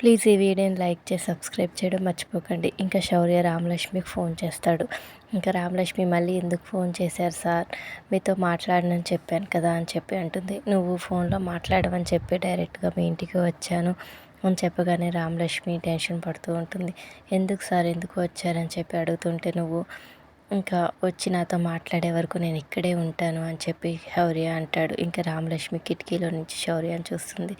Please ఈ వీడియోని like చేసి సబ్స్క్రైబ్ చేయడం మర్చిపోకండి. ఇంకా శౌర్య రామలక్ష్మికి ఫోన్ చేస్తాడు. ఇంకా రామలక్ష్మి మళ్ళీ ఎందుకు ఫోన్ చేశారు సార్? మీతో మాట్లాడనని చెప్పాను కదా అని చెప్పి అంటుంది. నువ్వు ఫోన్లో మాట్లాడమని చెప్పి డైరెక్ట్గా మీ ఇంటికి వచ్చాను అని చెప్పగానే రామలక్ష్మి టెన్షన్ పడుతూ ఉంటుంది. ఎందుకు సార్ ఎందుకు వచ్చారని చెప్పి అడుగుతుంటే నువ్వు ఇంకా వచ్చి నాతో మాట్లాడే వరకు నేను ఇక్కడే ఉంటాను అని చెప్పి శౌర్య అంటాడు. ఇంకా రామలక్ష్మి కిటికీలో నుంచి శౌర్యని చూస్తుంది.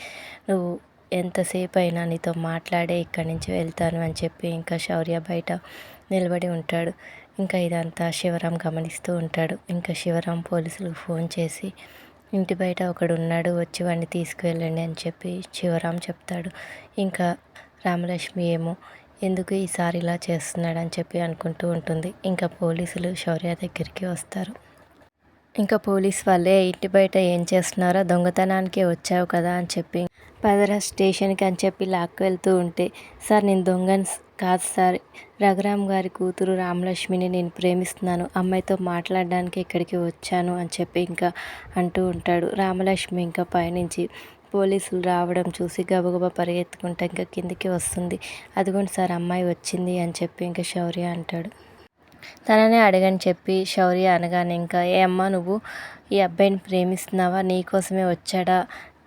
నువ్వు ఎంతసేపు అయినా నీతో మాట్లాడే ఇక్కడి నుంచి వెళ్తాను అని చెప్పి ఇంకా శౌర్య బయట నిలబడి ఉంటాడు. ఇంకా ఇదంతా శివరాం గమనిస్తూ ఉంటాడు. ఇంకా శివరాం పోలీసులకు ఫోన్ చేసి ఇంటి బయట ఒకడు ఉన్నాడు వచ్చి వాడిని తీసుకువెళ్ళండి అని చెప్పి శివరాం చెప్తాడు. ఇంకా రామలక్ష్మి ఏమో ఎందుకు ఈసారి ఇలా చేస్తున్నాడు అని చెప్పి అనుకుంటూ ఉంటుంది. ఇంకా పోలీసులు శౌర్య దగ్గరికి వస్తారు. ఇంకా పోలీస్ వాళ్ళే ఇంటి బయట ఏం చేస్తున్నారో దొంగతనానికి వచ్చావు కదా అని చెప్పి పదరా స్టేషన్కి అని చెప్పి లాక్కు వెళ్తూ ఉంటే సార్ నేను దొంగని కాదు సార్. రఘురామ్ గారి కూతురు రామలక్ష్మిని నేను ప్రేమిస్తున్నాను. అమ్మాయితో మాట్లాడడానికి ఇక్కడికి వచ్చాను అని చెప్పి ఇంకా అంటూ ఉంటాడు రామలక్ష్మి ఇంకా పైనుంచి. పోలీసులు రావడం చూసి గబగబా పరిగెత్తుకుంటా ఇంకా కిందికి వస్తుంది. అదిగోండి సార్ అమ్మాయి వచ్చింది అని చెప్పి ఇంకా శౌర్య అంటాడు. తననే అడగని చెప్పి శౌర్య అనగానే ఇంకా ఏ అమ్మ నువ్వు ఈ అబ్బాయిని ప్రేమిస్తున్నావా? నీకోసమే వచ్చాడా?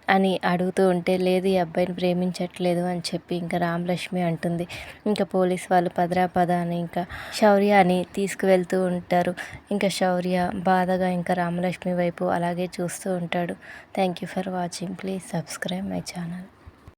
అని అడుగుతూ ఉంటే లేదు ఈ అబ్బాయిని ప్రేమించట్లేదు అని చెప్పి ఇంకా రామలక్ష్మి అంటుంది. ఇంకా పోలీస్ వాళ్ళు పదరా పద అని ఇంకా శౌర్య అని తీసుకువెళ్తూ ఉంటారు. ఇంకా శౌర్య బాధగా ఇంకా రామలక్ష్మి వైపు అలాగే చూస్తూ ఉంటాడు. Thank you for watching please subscribe my channel